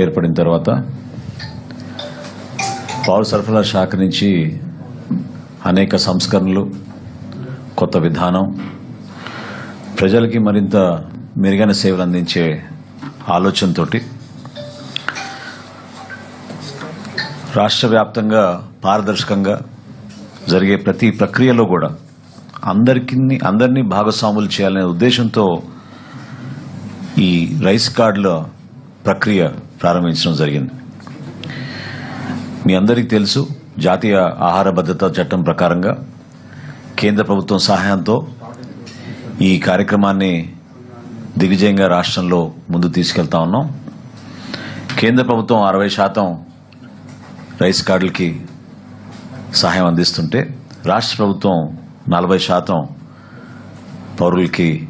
ఏర్పడిన తర్వాత పౌర సరఫరా శాఖ నుంచి అనేక సంస్కరణలు కొత్త విధానం ప్రజలకి మరింత మెరుగైన సేవలు అందించే ఆలోచనతోటి రాష్ట్ర వ్యాప్తంగా పారదర్శకంగా జరిగే ప్రతి ప్రక్రియలో కూడా అందరికీ అందరినీ భాగస్వాములు చేయాలనే ఉద్దేశంతో ఈ రైస్ కార్డుల ప్రక్రియ ప్రారంభించడం జరిగింది. మీ అందరికీ తెలుసు జాతీయ ఆహార భద్రతా చట్టం ప్రకారంగా కేంద్ర ప్రభుత్వం సహాయంతో ఈ కార్యక్రమాన్ని దిగ్విజయంగా రాష్ట్రంలో ముందు తీసుకెళ్తా ఉన్నాం. కేంద్ర ప్రభుత్వం అరవై శాతం రైస్ కార్డులకి సహాయం అందిస్తుంటే రాష్ట్ర ప్రభుత్వం నలభై శాతం పౌరులకి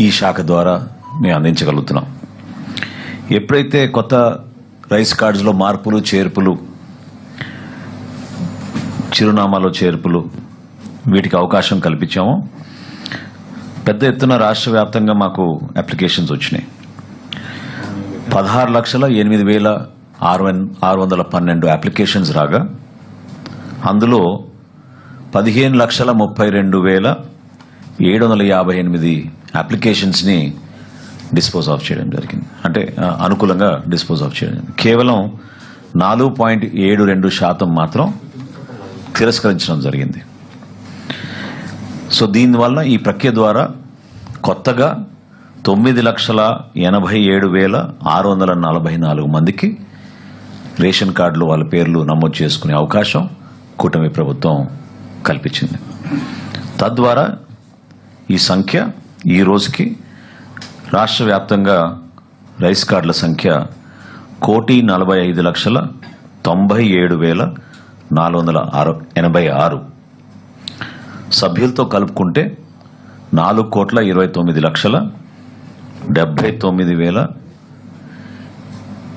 ఈ శాఖ ద్వారా మేము అందించగలుగుతున్నాం. ఎప్పుడైతే కొత్త రైస్ కార్డ్స్లో మార్పులు చేర్పులు చిరునామాలో చేర్పులు వీటికి అవకాశం కల్పించామో పెద్ద ఎత్తున రాష్ట్ర వ్యాప్తంగా మాకు అప్లికేషన్స్ వచ్చినాయి. పదహారు లక్షల ఎనిమిది వేల ఆరు ఆరు వందల పన్నెండు అప్లికేషన్స్ రాగా అందులో పదిహేను లక్షల ముప్పై రెండు వేల ఏడు వందల యాభై ఎనిమిది అప్లికేషన్స్ని డిస్పోజ్ ఆఫ్ చేయడం జరిగింది. అంటే అనుకూలంగా డిస్పోజ్ ఆఫ్ చేయడం జరిగింది. కేవలం నాలుగు పాయింట్ ఏడు రెండు శాతం మాత్రం తిరస్కరించడం జరిగింది. సో దీనివల్ల ఈ ప్రక్రియ ద్వారా కొత్తగా తొమ్మిది లక్షల ఎనభై ఏడు వేల ఆరు వందల నలభై నాలుగు మందికి రేషన్ కార్డులు వాళ్ళ పేర్లు నమోదు చేసుకునే అవకాశం కూటమి ప్రభుత్వం కల్పించింది. తద్వారా ఈ సంఖ్య ఈ రోజుకి రాష్ట్ర వ్యాప్తంగా రైస్ కార్డుల సంఖ్య కోటి నలభై ఐదు లక్షల తొంభై ఏడు వేల నాలుగు వందల ఆరు ఎనభై ఆరు. సభ్యులతో కలుపుకుంటే నాలుగు కోట్ల ఇరవై తొమ్మిది లక్షల డెబ్భై తొమ్మిది వేల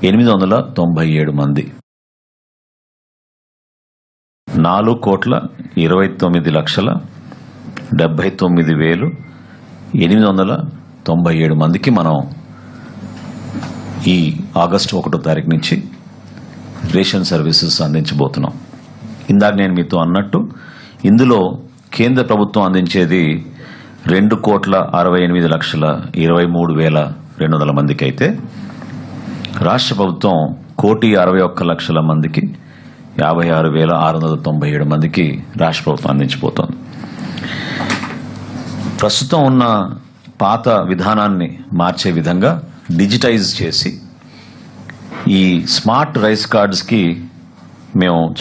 ఎనిమిది వందల తొంభై ఏడు మంది. నాలుగు కోట్ల ఇరవై తొమ్మిది లక్షల డెబ్భై తొమ్మిది వేలు ఎనిమిది వందల తొంభై ఏడు మందికి మనం ఈ ఆగస్టు ఒకటో తారీఖు నుంచి రేషన్ సర్వీసెస్ అందించబోతున్నాం. ఇందాక నేను మీతో అన్నట్టు ఇందులో కేంద్ర ప్రభుత్వం అందించేది రెండు కోట్ల అరవై ఎనిమిది లక్షల ఇరవై మూడు వేల రెండు వందల మందికి అయితే రాష్ట్ర ప్రభుత్వం కోటి అరవై ఒక్క లక్షల మందికి యాభై ఆరు వేల ఆరు వందల తొంభై ఏడు మందికి రాష్ట్ర ప్రభుత్వం అందించబోతోంది. ప్రస్తుతం ఉన్న పాత విధానాన్ని మార్చే విధంగా డిజిటైజ్ చేసి ఈ స్మార్ట్ రైస్ కార్డ్స్కి మేము చాలా